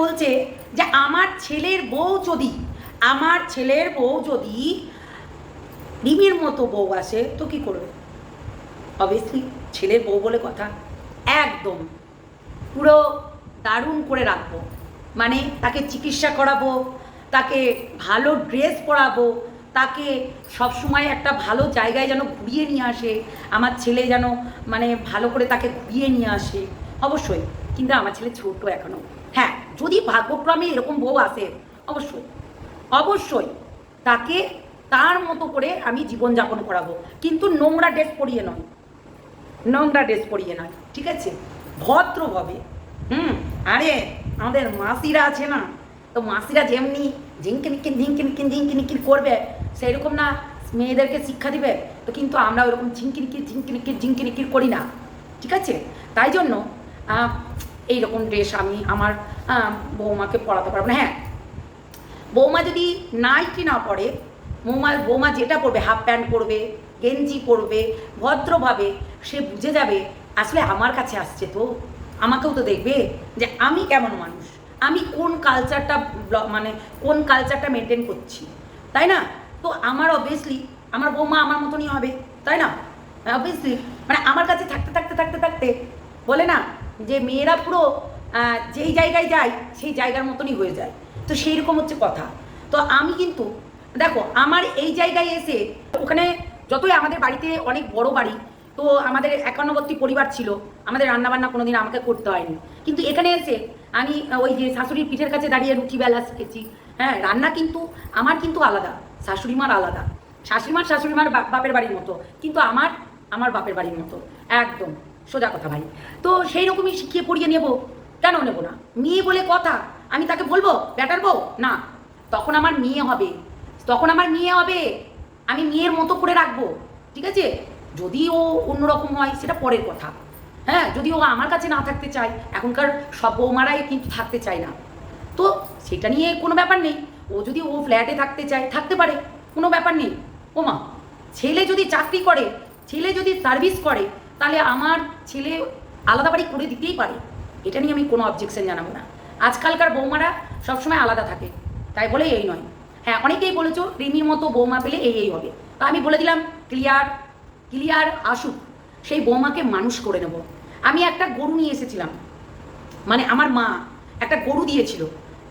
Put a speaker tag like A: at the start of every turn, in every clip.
A: বলছে যে আমার ছেলের বউ যদি, আমার ছেলের বউ যদি রিমির মতো বউ আসে, তো কি করবে? অবভিয়াসলি ছেলের বউ বলে কথা। একদম পুরো দারুণ করে রাখব। মানে তাকে চিকিৎসা করাবো, তাকে ভালো ড্রেস পরাবো, তাকে সবসময় একটা ভালো জায়গায় যেন ঘুরিয়ে নিয়ে আসে, আমার ছেলে যেন মানে ভালো করে তাকে ঘুরিয়ে নিয়ে আসে। অবশ্যই, কিন্তু আমার ছেলে ছোট এখনও। হ্যাঁ যদি ভাগ্যক্রমে এরকম বউ আসে, অবশ্যই অবশ্যই তাকে তার মতো করে আমি জীবনযাপন করাবো। কিন্তু নোংরা ড্রেস পরিয়ে নয়। নোংরা ড্রেস পরিয়ে নয়, ঠিক আছে? ভদ্রভাবে, হুম, আরে আমাদের মাসিরা আছে না, তো মাসিরা যেমনি ঝিঙ্কিনিকিন ঝিঙ্কিনিকিন ঝিঙ্কিনিকিন করবে সেই রকম না মেয়েদেরকে শিক্ষা দিবে, তো কিন্তু আমরা ওরকম ঝিঙ্কিনিকির ঝিঙ্কিনিকির ঝিঙ্কিনিকির করি না, ঠিক আছে? তাই জন্য আহ, এইরকম ড্রেস আমি আমার বৌমাকে পরাতে পারব না। হ্যাঁ বৌমা যদি নাইটি না পরে বৌমা বৌমা যেটা পরবে হাফ প্যান্ট পরবে গেঞ্জি পরবে ভদ্রভাবে সে বুঝে যাবে আসলে আমার কাছে আসছে তো। আমাকেও তো দেখবে যে আমি কেমন মানুষ। আমি কোন কালচারটা মানে কোন কালচারটা মেনটেন করছি। তাই না? তো আমার অবভিয়াসলি আমার বৌমা আমার মতনই হবে তাই না? অবভিয়াসলি মানে আমার কাছে থাকতে থাকতে থাকতে থাকতে বলে না যে মেয়েরা পুরো যেই জায়গায় যায়, সেই জায়গার মতনই হয়ে যায়। তো সেই রকম হচ্ছে কথা। তো আমি কিন্তু, দেখো, আমার এই জায়গায় এসে, ওখানে যতই আমাদের বাড়িতে অনেক বড় বাড়ি, তো আমাদের একান্নবর্তী পরিবার ছিল, আমাদের রান্নাবান্না কোনোদিন আমাকে করতে হয়নি। কিন্তু এখানে এসে আমি ওই যে শাশুড়ির পিঠের কাছে দাঁড়িয়ে রুটি বেলা শিখেছি। হ্যাঁ রান্না কিন্তু, আমার কিন্তু আলাদা শাশুড়ি মার আলাদা। শাশুড়িমার শাশুড়িমার বা- বাপের বাড়ির মতো, কিন্তু আমার আমার বাপের বাড়ির মতো, একদম। সোজা কথা ভাই। তো সেই রকমই শিখিয়ে পড়িয়ে নেব। কেন নেব না? মেয়ে বলে কথা। আমি তাকে বলব, ব্যাটার বউ, না, তখন আমার মেয়ে হবে। তখন আমার মেয়ে হবে। আমি মেয়ের মতো করে রাখব। ঠিক আছে? যদি ও অন্যরকম হয়, সেটা পরের কথা। হ্যাঁ যদি ও আমার কাছে না থাকতে চায়, এখনকার সব বৌমারাই কিন্তু থাকতে চায় না। তো সেটা নিয়ে কোনো ব্যাপার নেই। ও যদি ও ফ্ল্যাটে থাকতে চায়, থাকতে পারে। কোনো ব্যাপার নেই। ও মা ছেলে যদি চাকরি করে, ছেলে যদি সার্ভিস করে তাহলে আমার ছেলে আলাদা বাড়ি করে দিতেই পারে। এটা নিয়ে আমি কোনো অবজেকশন জানাব না। আজকালকার বৌমারা সবসময় আলাদা থাকে। তাই বলে এই নয়। হ্যাঁ অনেকেই বলেছ রিমির মতো বৌমা পেলে এই এই হবে। তা আমি বলে দিলাম, ক্লিয়ার ক্লিয়ার আসুক। সেই বৌমাকে মানুষ করে নেব। আমি একটা গরু নিয়ে এসেছিলাম। মানে আমার মা একটা গরু দিয়েছিল।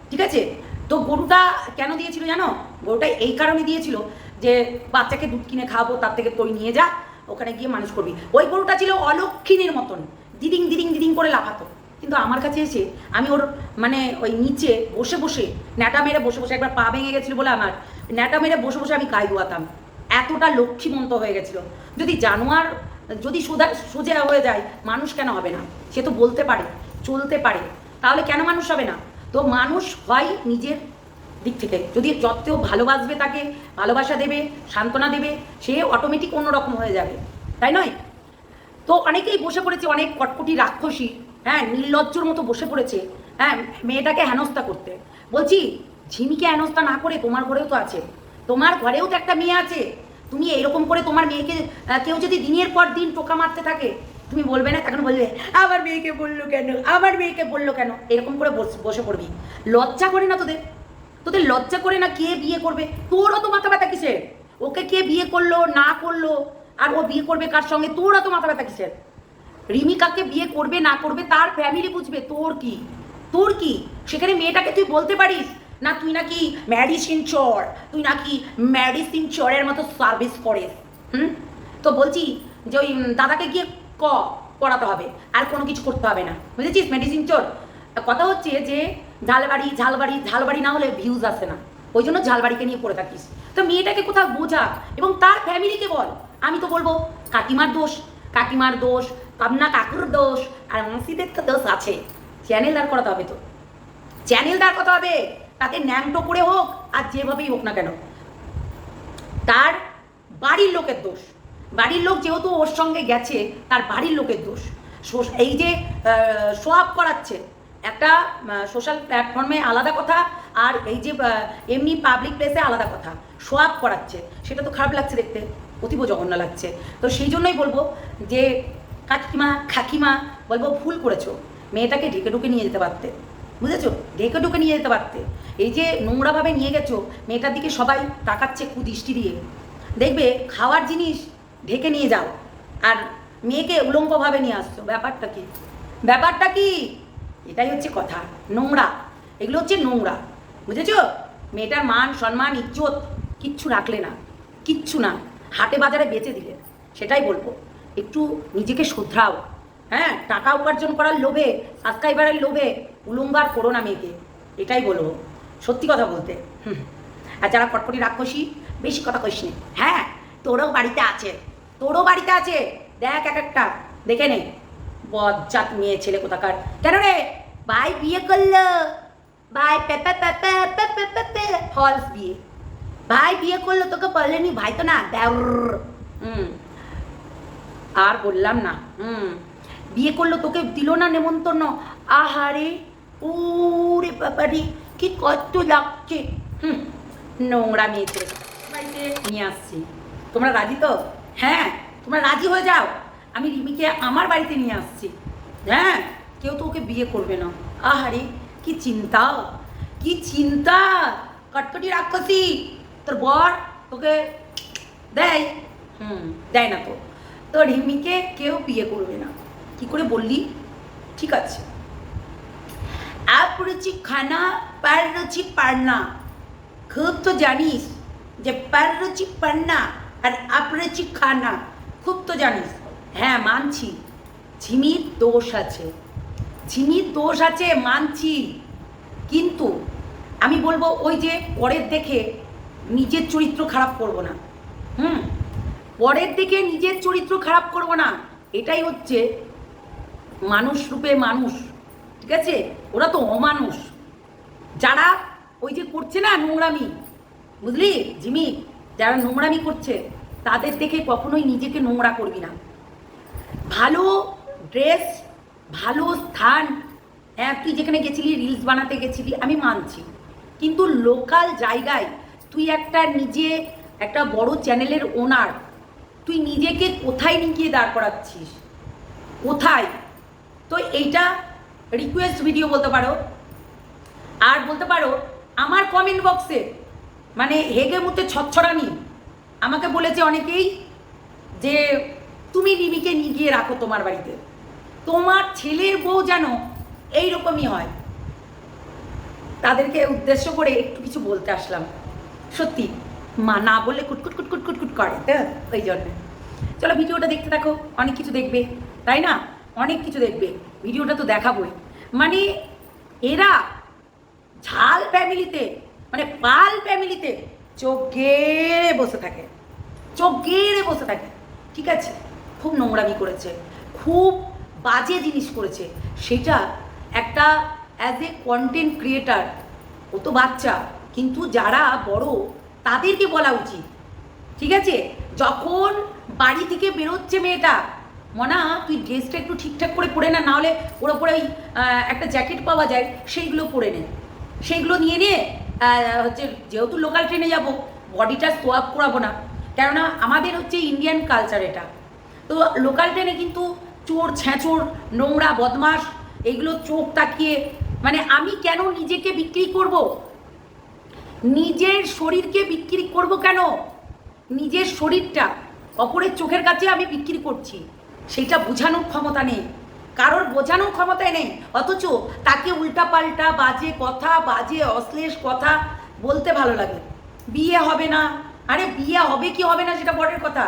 A: ঠিক আছে? তো গরুটা কেন দিয়েছিল জানো? গরুটা এই কারণে দিয়েছিল যে বাচ্চাকে দুধ কিনে খাওয়াবো, তার থেকে তুই নিয়ে যা। ওখানে গিয়ে মানুষ করবি। ওই গরুটা ছিল অলক্ষিণীর মতন। দিদিং দিদিং দিদিং করে লাফাতো। কিন্তু আমার কাছে এসে আমি ওর মানে ওই নিচে বসে বসে, ন্যাটা মেরে বসে বসে, একবার পা ভেঙে গেছিল বলে আমার, ন্যাটা মেরে বসে বসে আমি গায়ে ধোয়াতাম এতটা লক্ষ্মীমন্ত হয়ে গেছিল। যদি জানোয়ার, যদি সোজা সোজা হয়ে যায়, মানুষ কেন হবে না? সে তো বলতে পারে, চলতে পারে। তাহলে কেন মানুষ হবে না? তো মানুষ হয় নিজের দিক থেকে। যদি যত ভালোবাসবে তাকে, ভালোবাসা দেবে, সান্ত্বনা দেবে, সে অটোমেটিক অন্যরকম হয়ে যাবে। তাই নয়? তো অনেকেই বসে পড়েছে, অনেক কটকটি রাক্ষসী হ্যাঁ নির্লজ্জর মতো বসে পড়েছে হ্যাঁ মেয়েটাকে হেনস্থা করতে। বলছি, ঝিমিকে হেনস্থা না করে তোমার ঘরেও তো আছে। তোমার ঘরেও তো একটা মেয়ে আছে। তুমি এরকম করে তোমার মেয়েকে কেউ যদি দিনের পর দিন টোকা মারতে থাকে, তুমি বলবে না? তখন বলবে, আমার মেয়েকে বলল কেন? আমার মেয়েকে বলল কেন? এরকম করে বসে পড়বি। লজ্জা করে না তোদের? তোদের লজ্জা করে না কে বিয়ে করবে? তোর তো মাথা ব্যথা কিসের? ওকে কে বিয়ে করল, না করল? আর ও বিয়ে করবে কার সঙ্গে? তোর অত মাথা ব্যথা কিসের? রিমি কাকে বিয়ে করবে, না করবে, তার ফ্যামিলি বুঝবে, তোর কি? তোর কি? সেখানে মেয়েটাকে তুই বলতে পারিস? না, তুই নাকি মেডিসিন চর তুই নাকি মেডিসিন চরের মতো সার্ভিস করিস, হুম? তো বলছি যে ওই দাদাকে গিয়ে ক করাতে হবে। আর কোনো কিছু করতে হবে না। বুঝেছিস? মেডিসিন চোর কথা হচ্ছে যে ঝালবাড়ি ঝালবাড়ি ঝালবাড়ি না হলে ভিউজ আসে না। ওই জন্য ঝালবাড়িকে নিয়ে পড়ে থাকিস। তো মেয়েটাকে কোথাও বোঝা এবং তার ফ্যামিলিকে বল। আমি তো বলব, কাকিমার দোষ কাকিমার দোষ কামনা কাকুর দোষ, আর মাসিদের তো দোষ আছে। চ্যানেল দাঁড় করাতে হবে তো। চ্যানেল দাঁড় করাতে হবে। তাতে ন্যাংটো করে হোক, আর যেভাবেই হোক না কেন। তার বাড়ির লোকের দোষ। বাড়ির লোক যেহেতু ওর সঙ্গে গেছে, তার বাড়ির লোকের দোষ। এই যে সোয়াব করাচ্ছে একটা সোশ্যাল প্ল্যাটফর্মে আলাদা কথা, আর এই যে এমনি পাবলিক প্লেসে আলাদা কথা। আপ করাচ্ছে, সেটা তো খারাপ লাগছে দেখতে, অতীব জঘন্য লাগছে। তো সেই জন্যই বলব যে, কাকিমা খাকিমা বলব ভুল করেছ। মেয়েটাকে ঢেকে ঢুকে নিয়ে যেতে পারতে। বুঝেছ? ঢেকে ঢুকে নিয়ে যেতে পারতে। এই যে নোংরাভাবে নিয়ে গেছো, মেয়েটার দিকে সবাই তাকাচ্ছে কুদৃষ্টি দিয়ে। দেখবে খাওয়ার জিনিস ঢেকে নিয়ে যাও, আর মেয়েকে উলঙ্গভাবে নিয়ে আসছো। ব্যাপারটা কি? ব্যাপারটা কি? এটাই হচ্ছে কথা। নোংরা। এগুলো হচ্ছে নোংরা। বুঝেছ? মেয়েটার মান, সম্মান, ইজ্জত কিচ্ছু রাখলে না। কিচ্ছু না। হাটে বাজারে বেচে দিলে। সেটাই বলব। একটু নিজেকে শুধরাও। হ্যাঁ? টাকা উপার্জন করার লোভে সাবস্ক্রাইবারের লোভে উলুঙ্গার করো না মেয়েকে। এটাই বলব। সত্যি কথা বলতে। হুম। আর যারা কটকটি রাক্ষসী, বেশি কথা কইস। হ্যাঁ? তোরও বাড়িতে আছে। তোরও বাড়িতে আছে। দেখ এক একটা। দেখে নে। বজ্জাত মেয়ে ছেলে কোথাকার। কেন রে? ভাই বিয়ে করল। ভাই পেপে পেপে পেপে পেপে ফলস বিয়ে। ভাই বিয়ে করল তোকে বলেনি ভাই তো না দেউর হুম। আর বললাম না হুম। বিয়ে করল তোকে দিল না নেমন্তন্ন। আহারে ওরে বাবারি কি কষ্ট লাগছে। হুম নোংরা মেয়ে ছেলে নিয়ে আসছি। তোমরা রাজি তো? হ্যাঁ তোমরা রাজি হয়ে যাও। আমি রিমিকে আমার বাড়িতে নিয়ে আসছি। হ্যাঁ কেউ তো ওকে বিয়ে করবে না। আহারে, কি চিন্তা? কি চিন্তা? কটকটি রাক্ষসী, তোর বর তোকে দেয়। হুম, দেয় না তো। তো রিমিকে কেউ বিয়ে করবে না। কি করে বললি? ঠিক আছে। আপ রুচি খানা, পার রুচি পারনা। খুব তো জানিস যে পার রুচি পারনা আর আপ রুচি খানা, খুব তো জানিস। হ্যাঁ মানছি। ঝিমির দোষ আছে। ঝিমির দোষ আছে, মানছি। কিন্তু আমি বলব, ওই যে পরের দেখে নিজের চরিত্র খারাপ করব না। হুম? পরের দিকে নিজের চরিত্র খারাপ করব না। এটাই হচ্ছে মানুষ রূপে মানুষ। ঠিক আছে? ওরা তো অমানুষ। যারা ওই যে করছে না নোংরামি, বুঝলি? জিমি যারা নোংরামি করছে, তাদের দেখে কখনোই নিজেকে নোংরা করবি না। ভালো ড্রেস, ভালো স্থান। হ্যাঁ তুই যেখানে গেছিলি রিলস বানাতে গেছিলি, আমি মানছি। কিন্তু লোকাল জায়গায় তুই একটা নিজে একটা বড় চ্যানেলের ওনার তুই নিজেকে কোথায় নিয়ে দাঁড় করাচ্ছিস? কোথায়? তো এইটা রিকোয়েস্ট ভিডিও বলতে পারো। আর বলতে পারো, আমার কমেন্ট বক্সে মানে হেগে মুতে ছচ্ছড়ানি আমাকে বলেছে অনেকেই যে তুমি রিমিকে নিয়ে গিয়ে রাখো তোমার বাড়িতে। তোমার ছেলের বউ যেন এইরকমই হয়। তাদেরকে উদ্দেশ্য করে একটু কিছু বলতে আসলাম। সত্যি, মা না বললে কুটকুট কুটকুট কুটকুট করে ওই জন্য। চলো ভিডিওটা দেখতে থাকো, অনেক কিছু দেখবে, তাই না? অনেক কিছু দেখবে, ভিডিওটা তো দেখাবোই। মানে এরা ঝাল ফ্যামিলিতে মানে পাল ফ্যামিলিতে চোখ গেড়ে বসে থাকে। চোখ গেড়ে বসে থাকে, ঠিক আছে? খুব নোংরামি করেছে, খুব বাজে জিনিস করেছে। সেটা একটা অ্যাজ এ কন্টেন্ট ক্রিয়েটার ও তো বাচ্চা, কিন্তু যারা বড়, তাদেরকে বলা উচিত। ঠিক আছে? যখন বাড়ি থেকে বেরোচ্ছে মেয়েটা, মনা, তুই ড্রেসটা একটু ঠিকঠাক করে পরে না, নাহলে ওর ওপরে ওই একটা জ্যাকেট পাওয়া যায়, সেইগুলো পরে নে। সেইগুলো নিয়ে নিয়ে হচ্ছে যেহেতু লোকাল ট্রেনে যাব বডিটা সোয়াপ করাবো না। কেননা আমাদের হচ্ছে ইন্ডিয়ান কালচার এটা। তো লোকাল ট্রেনে কিন্তু চোর ছ্যাঁচোর নোংরা বদমাস এগুলো চোখ তাকিয়ে মানে আমি কেন নিজেকে বিক্রি করব? নিজের শরীরকে বিক্রি করব কেন? নিজের শরীরটা অপরের চোখের কাছে আমি বিক্রি করছি সেটা বোঝানোর ক্ষমতা নেই। কারোর বোঝানোর ক্ষমতাই নেই, অথচ তাকে উল্টাপাল্টা, বাজে কথা, বাজে, অশ্লেষ কথা বলতে ভালো লাগে। বিয়ে হবে না। আরে বিয়ে হবে কি হবে না সেটা পরের কথা।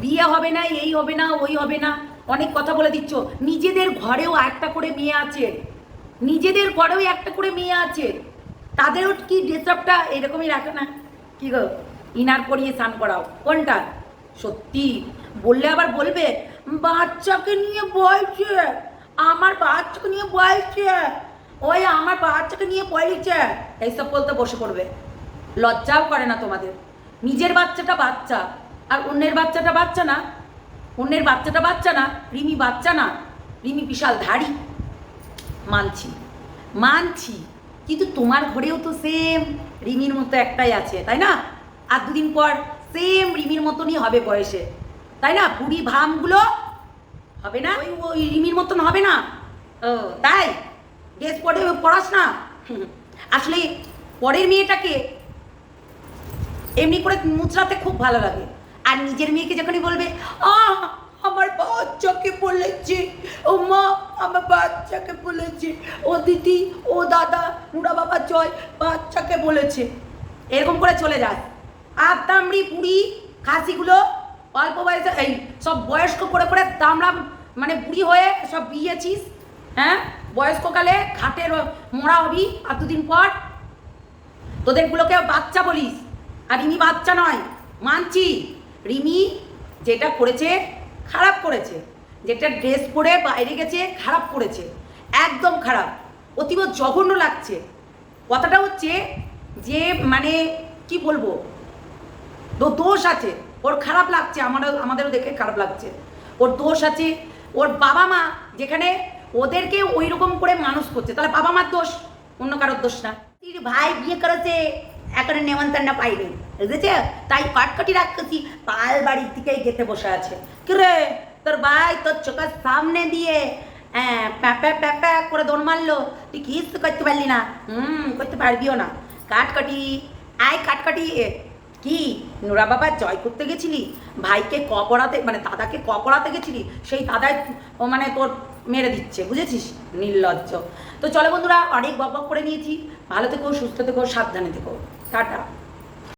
A: বিয়ে হবে না, এই হবে না, ওই হবে না। অনেক কথা বলে দিচ্ছ। নিজেদের ঘরেও একটা করে মেয়ে আছে। নিজেদের ঘরেও একটা করে মেয়ে আছে। তাদেরও কি ড্রেসআপটা এরকমই রাখে না? কি গো, ইনার পরিয়ে স্নান করাও। কোনটা? সত্যি। বললে আবার বলবে, বাচ্চাকে নিয়ে বলছে, আমার বাচ্চাকে নিয়ে বলছে, ওই আমার বাচ্চাকে নিয়ে বলছে। এইসব বলতে বসে পড়বে। লজ্জাও করে না তোমাদের। নিজের বাচ্চাটা বাচ্চা। আর অন্যের বাচ্চাটা বাচ্চা না। অন্যের বাচ্চাটা বাচ্চা না, রিমি বাচ্চা না, রিমি বিশাল ধাড়ি। মানছি মানছি, কিন্তু তোমার ঘরেও তো সেম রিমির মতো একটাই আছে, তাই না? আর দুদিন পর সেম রিমির মতনই হবে বয়সে, তাই না? বুড়ি ভামগুলো হবে না? ওই ওই রিমির মতন হবে না। ও, তাই? ড্রেস পরে পড়াস না। আসলে পরের মেয়েটাকে এমনি করে মুচড়াতে খুব ভালো লাগে। আর নিজের মেয়েকে যখনই বলবে, আহ, আমার বাচ্চাকে বলেছে, ও মা, আমার বাচ্চাকে বলেছে, ও দিদি, ও দাদা নুরা বাবা জয়, বাচ্চাকে বলেছে। এরকম করে চলে যায়। আর তামড়ি বুড়ি খাসিগুলো অল্প বয়সে, এই সব বয়স্ক করে করে দামড়া মানে বুড়ি হয়ে সব বিয়েছিস হ্যাঁ? বয়স্ককালে ঘাটের মোড়া হবি আর দুদিন পর তোদেরগুলোকে বাচ্চা বলিস। আর রিমি বাচ্চা নয়, মানছি। রিমি যেটা করেছে, খারাপ করেছে। যেটা ড্রেস পরে বাইরে গেছে, খারাপ করেছে। একদম খারাপ। অতীব জঘন্য লাগছে। কথাটা হচ্ছে যে মানে কি বলব? দোষ আছে। ওর খারাপ লাগছে, আমারও, আমাদেরও দেখে খারাপ লাগছে। ওর দোষ আছে। ওর বাবা মা যেখানে ওদেরকে ওই রকম করে মানুষ করছে। তাহলে বাবা মার দোষ? অন্য কারোর দোষ না। ভাই বিয়ে করেছে, এখনও নেমন্তন্ন পাইনি বুঝেছে? তাই কটকটি রাখতেছি পাল বাড়ির দিকেই গেতে বসে আছে। কিরে তোর ভাই তোর চোখের সামনে দিয়ে হ্যাঁ প্যাপা প্যাপা করে দৌড় মারলো। তুই কিছু করতে পারলি না? হুম, করতে পারবিও না। কাটকাটি, আয় কাটকাটি। কি? নোরা বাবা জয় করতে গেছিলি? ভাইকে ক পড়াতে মানে দাদাকে ক পড়াতে গেছিলি? সেই দাদাই ও মানে তোর মেরে দিচ্ছে, বুঝেছিস? নির্লজ্জ। তো চলো বন্ধুরা, অনেক বক করে নিয়েছি। ভালো থেকো, সুস্থ থেকো, সাবধানে থেকো। টাটা।